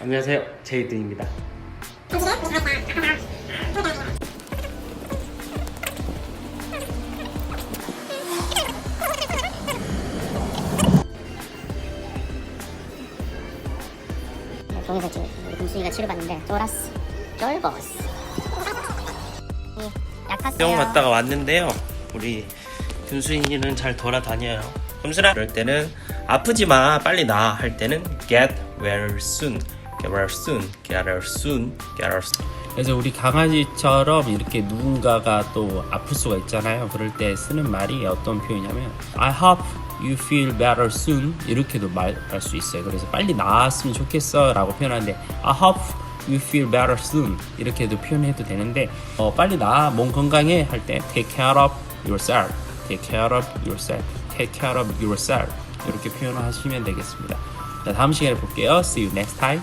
안녕하세요. 제이드입니다. 네, 동영상 찍 우리 금순이가 치료받는데 쫄았어 약하세요. 병 갔다가 왔는데요. 우리 준수이는 잘 돌아다녀요. 금순아! 그럴 때는 아프지 마 빨리 나아 할 때는 get well soon get well soon get well soon get well soon 그래서 우리 강아지처럼 이렇게 누군가가 또 아플 수가 있잖아요. 그럴 때 쓰는 말이 어떤 표현이냐면 I hope you feel better soon 이렇게도 말할 수 있어요. 그래서 빨리 나았으면 좋겠어 라고 표현하는데 I hope you feel better soon 이렇게도 표현해도 되는데 어, 빨리 나아 몸 건강해 할 때 take care of yourself take care of yourself take care of yourself 이렇게 표현을 하시면 되겠습니다. 자, 다음 시간에 볼게요. See you next time.